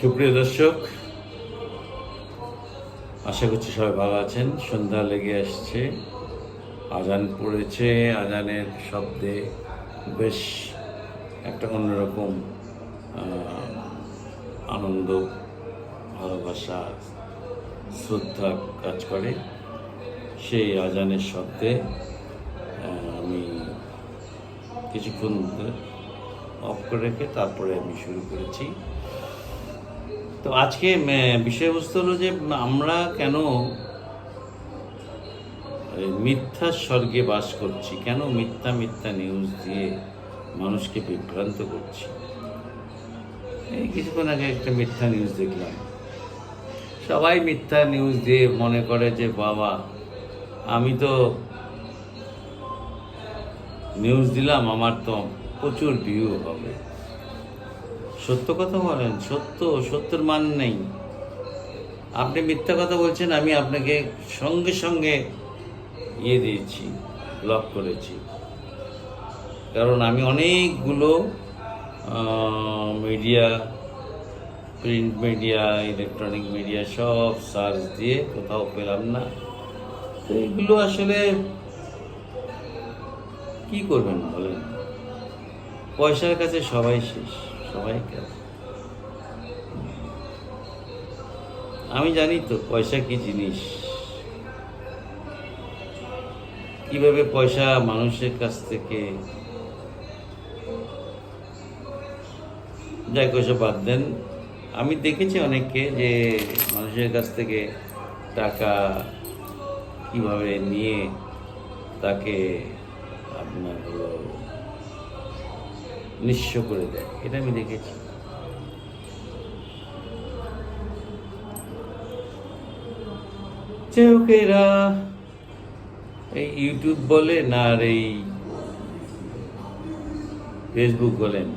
সুপ্রিয় দর্শক, আশা করছি সবাই ভালো আছেন। সন্ধ্যা লেগে আসছে, আজান পড়েছে। আজানের শব্দে বেশ একটা অন্যরকম আনন্দ, ভালোবাসা, শ্রদ্ধা কাজ করে। সেই আজানের শব্দে আমি কিছুক্ষণ অফ করে রেখে তারপরে আমি শুরু করেছি। তো আজকে বিষয়বস্তু হলো যে, আমরা কেন মিথ্যা স্বর্গে বাস করছি? কেন মিথ্যা মিথ্যা নিউজ দিয়ে মানুষকে বিভ্রান্ত করছি? এই কিছুক্ষণ আগে একটা মিথ্যা নিউজ দেখলাম। সবাই মিথ্যা নিউজ দিয়ে মনে করে যে, বাবা, আমি তো নিউজ দিলাম, আমার তো প্রচুর ভিউ হবে। সত্য কথা বলেন, সত্য, সত্যের মান নেই। আপনি মিথ্যা কথা বলছেন, আমি আপনাকে সঙ্গে সঙ্গে ইয়ে দিয়েছি ব্লক করেছি। কারণ আমি অনেকগুলো media print media electronic media সব সার্চ দিয়ে কোথাও পেলাম না। তো এগুলো আসলে কি করবেন বলেন? পয়সার কাছে সবাই শেষ। সবাই কাজ আমি জানি তো, পয়সা কি জিনিস? কীভাবে পয়সা মানুষের কাছ থেকে? যাই পয়সা বাদ দেন। আমি দেখেছি অনেককে যে মানুষের কাছ থেকে টাকা কীভাবে নিয়ে তাকে আপনার হলো নিঃস্ব করে দেয়। এটা আমি দেখেছি। যাই এই ইউটিউব আর এই ফেসবুক বলেন,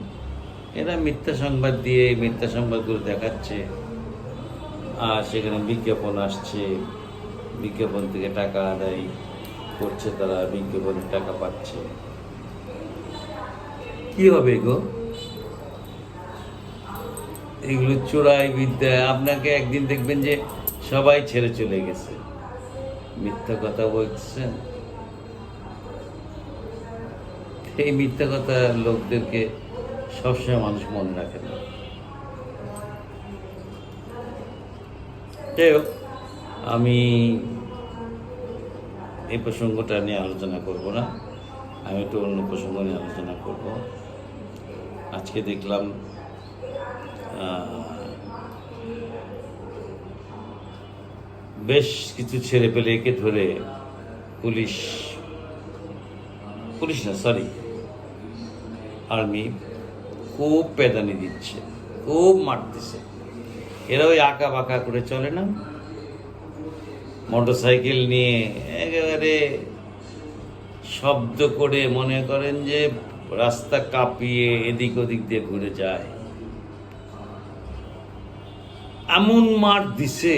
এরা মিথ্যা সংবাদ দিয়ে মিথ্যা সংবাদগুলো দেখাচ্ছে। আর সেখানে বিজ্ঞাপন আসছে, বিজ্ঞাপন থেকে টাকা আদায় করছে তারা, বিজ্ঞাপনের টাকা পাচ্ছে। কি হবে গো? এগুলো চোরাই বিদ্যা। আপনাকে একদিন দেখবেন যে সবাই ছেড়ে চলে গেছে। মিথ্যা কথা বলছেন? এই মিথ্যা কথা লোকদেরকে সবসময় মানুষ মনে রাখে না। যাই হোক, আমি এই প্রসঙ্গটা নিয়ে আলোচনা করব না। আমি একটু অন্য প্রসঙ্গ নিয়ে আলোচনা করব। আজকে দেখলাম বেশ কিছু ছেলে পেলেকে ধরে পুলিশ পুলিশ না সরি আর্মি খুব পেদানি দিচ্ছে, খুব মারতেছে। এরা ওই আঁকা বাঁকা করে চলে না? মোটর সাইকেল নিয়ে একেবারে শব্দ করে মনে করেন যে রাস্তা কাঁপিয়ে এদিক ওদিক দিয়ে ঘুরে যায়। এমন মার দিছে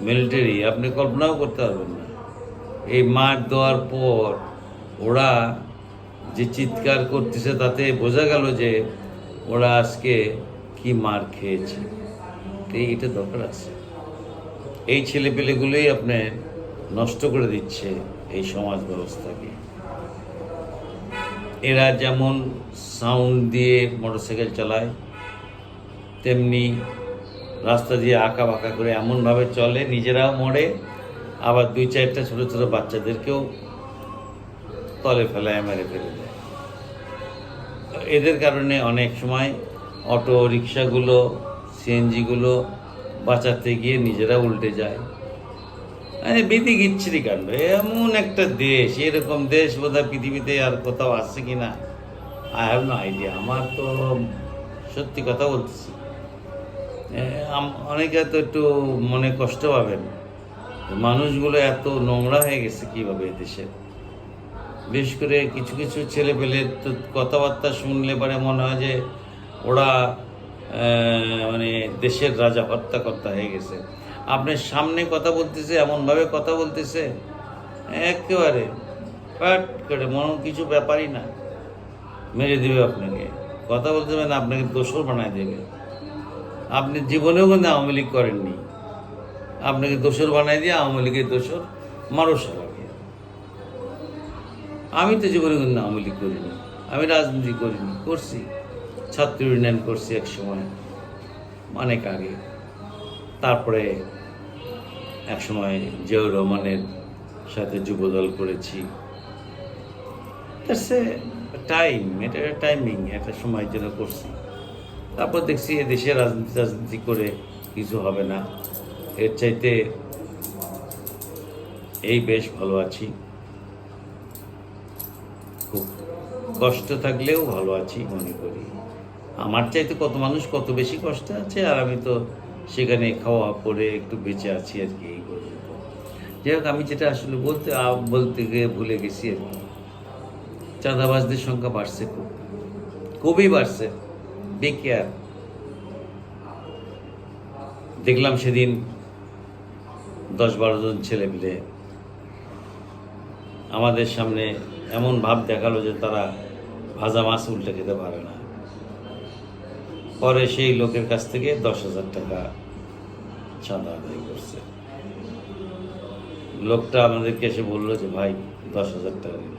মিলিটারি, আপনি কল্পনাও করতে পারবেন না। এই মার দেওয়ার পর ওরা যে চিৎকার করতেছে তাতে বোঝা গেল যে ওরা আজকে কি মার খেয়েছে। এইটা দরকার আছে। এই ছেলেপেলেগুলোই আপনার নষ্ট করে দিচ্ছে এই সমাজ ব্যবস্থাকে। এরা যেমন সাউন্ড দিয়ে মোটরসাইকেল চালায়, তেমনি রাস্তা দিয়ে আঁকা বাঁকা করে এমনভাবে চলে, নিজেরাও মরে, আবার দুই চারটা ছোটো ছোটো বাচ্চাদেরকেও তলে ফেলায়, মেরে ফেলে দেয়। এদের কারণে অনেক সময় অটো রিক্সাগুলো সিএনজিগুলো বাঁচাতে গিয়ে নিজেরা উল্টে যায়। আরে বিধি গিচ্ছিরি কাণ্ড এমন একটা দেশ, এরকম দেশ বোধহয় পৃথিবীতে আর কোথাও আছে কি না? আই হ্যাভ নো আইডিয়া আমার তো সত্যি কথা বলতেছি। অনেকে তো একটু মনে কষ্ট পাবেন মানুষগুলো এত নোংরা হয়ে গেছে কীভাবে দেশের বিশেষ করে কিছু কিছু ছেলে পেলে তো কথাবার্তা শুনলে পরে মনে হয় যে ওরা মানে দেশের রাজা হত্যাকর্তা হয়ে গেছে। আপনার সামনে কথা বলতেছে, এমনভাবে কথা বলতেছে, একেবারে পাট করে, মনে কিছু ব্যাপারই না। মেরে দেবে আপনাকে। কথা বলতে হবে না, আপনাকে দোষর বানায় দেবে। আপনি জীবনেও কিন্তু আওয়ামী লীগ করেননি। আপনাকে দোষর বানাই দিয়ে আওয়ামী লীগের দোষর মারো আমি তো জীবনে কিন্তু আওয়ামী লীগ করিনি। আমি রাজনীতি করিনি, করছি। ছাত্র ইউনিয়ন করছি এক সময়। অনেক আগে। তারপরে এক সময় জিয়াউর রহমানের সাথে যুবদল করেছি। সে টাইম এটা টাইমিং একটা সময়ের জন্য করছি। তারপর দেখছি এ রাজনীতি রাজনীতি করে কিছু হবে না। এর চাইতে এই বেশ ভালো আছি। খুব কষ্ট থাকলেও ভালো আছি মনে করি। আমার চাইতে কত মানুষ কত বেশি কষ্ট আছে, আর আমি তো সেখানে খাওয়া পরে একটু বেঁচে আছি আর কি এই পর্যন্ত। যাই হোক, আমি যেটা আসলে বলতে বলতে গিয়ে ভুলে গেছি আর কি। চাঁদাবাজদের সংখ্যা বাড়ছে খুব। খুবই বাড়ছে। বেকেয়ার দেখলাম সেদিন দশ বারো জন ছেলে মিলে আমাদের সামনে এমন ভাব দেখাল যে তারা ভাজা মাছ উল্টে খেতে পারে না। পরে সেই লোকের কাছ থেকে দশ হাজার টাকা চাঁদা আদায় করছে। লোকটা আমাদেরকে এসে বলল যে, ভাই, দশ হাজার টাকা দিন।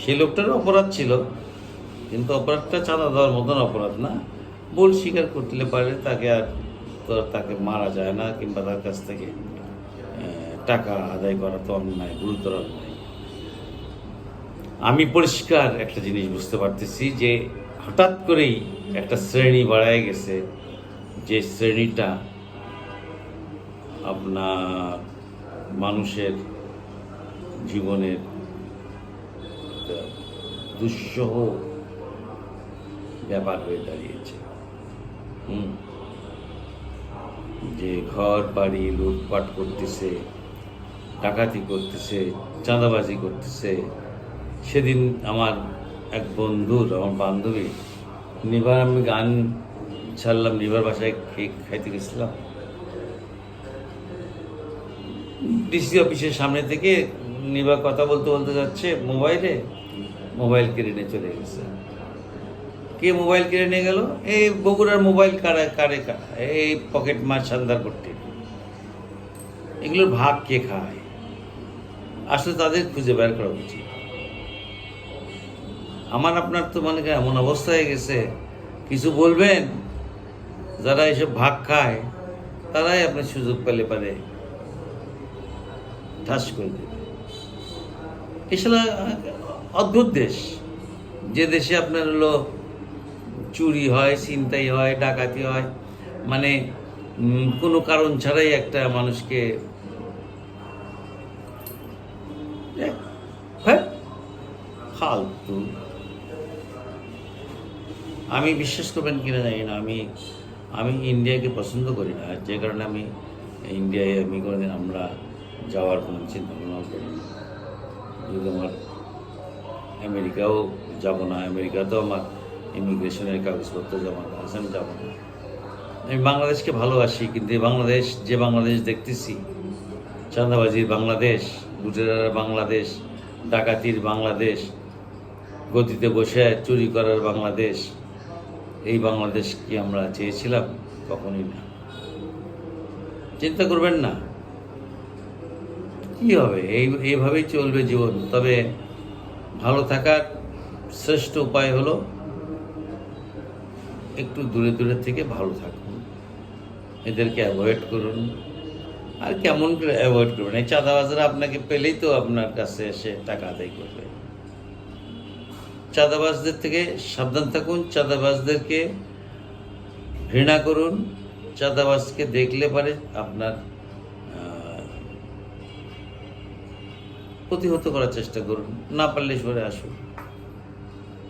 সেই লোকটার অপরাধ ছিল, কিন্তু অপরাধটা চাঁদা দেওয়ার মতন অপরাধ না। ভুল স্বীকার করতে পারে তাকে আর তাকে মারা যায় না, কিংবা তার কাছ থেকে টাকা আদায় করা তো অন্যায়, গুরুতর অন্যায়। আমি পরিষ্কার একটা জিনিস বুঝতে পারতেছি যে হঠাৎ করেই একটা শ্রেণি বাড়ায় গেছে, যে শ্রেণীটা আপনার মানুষের জীবনের দুঃসহ ব্যাপার হয়ে দাঁড়িয়েছে। হুম? যে ঘর, বাড়ি, লুটপাট করতেছে, ডাকাতি করতেছে, চাঁদাবাজি করতেছে, সেদিন আমার এক বন্ধুর আমার বান্ধবী, নিবার আমি গান ছাড়লাম, নিবার বাসায় কেক খাইতে গেছিলাম। ডিসি অফিসের সামনে থেকে নিবা কথা বলতে বলতে যাচ্ছে, মোবাইলে মোবাইল কেড়ে নিয়ে চলে গেছে। কে মোবাইল কেড়ে নিয়ে গেল? এই বগুড়ার মোবাইল কারে কারে কারা এই পকেট মাছ সান্দার করতে। এগুলোর ভাগ কে খায়? আসলে তাদের খুঁজে বের করা উচিত। আমার আপনার তো মানে এমন অবস্থা হয়ে গেছে। কিছু বলবেন? যারা এসব ভাগ খায় তারাই আপনার সুযোগ পেলে পারে। ঠাস করে দেবে। এছাড়া অদ্ভুত দেশ। যে দেশে আপনার হলো চুরি হয় ছিনতাই হয় ডাকাতি হয় মানে কোনো কারণ ছাড়াই একটা মানুষকে হ্যাঁ, ফালতু। আমি বিশ্বাস করবেন কিনা জানি না। আমি আমি ইন্ডিয়াকে পছন্দ করি না। যে কারণে আমি ইন্ডিয়ায় আমি কোনোদিন আমরা যাওয়ার কোনো চিন্তা ভাবনাও করি না। যদি আমার আমেরিকাও যাব না, আমেরিকাতেও আমার ইমিগ্রেশনের কাগজপত্র জমা আছে আমি যাব না। আমি বাংলাদেশকে ভালোবাসি, কিন্তু এই বাংলাদেশ, যে বাংলাদেশ দেখতেছি, চাঁদাবাজির বাংলাদেশ লুটেরার বাংলাদেশ, ডাকাতির বাংলাদেশ, গতিতে বসে চুরি করার বাংলাদেশ এই বাংলাদেশ কি আমরা চেয়েছিলাম? কখনই না। চিন্তা করবেন না। কি হবে? এই, এইভাবেই চলবে জীবন। তবে ভালো থাকার শ্রেষ্ঠ উপায় হলো একটু দূরে দূরে থেকে ভালো থাকুন। এদেরকে অ্যাভয়েড করুন। আর কেমন করে অ্যাভয়েড করবেন? এই চাঁদাবাজরা আপনাকে পেলেই তো আপনার কাছে এসে টাকা আদায় করবে। চাঁদাবাজদের থেকে সাবধান থাকুন, চাঁদাবাজদেরকে ঘৃণা করুন, চাঁদাবাজকে দেখলে পারে আপনার প্রতিহত করার চেষ্টা করুন, না পারলে সরে আসুন।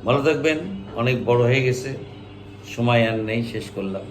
ভালো থাকবেন, অনেক বড় হয়ে গেছে, সময় আর নেই, শেষ করলাম।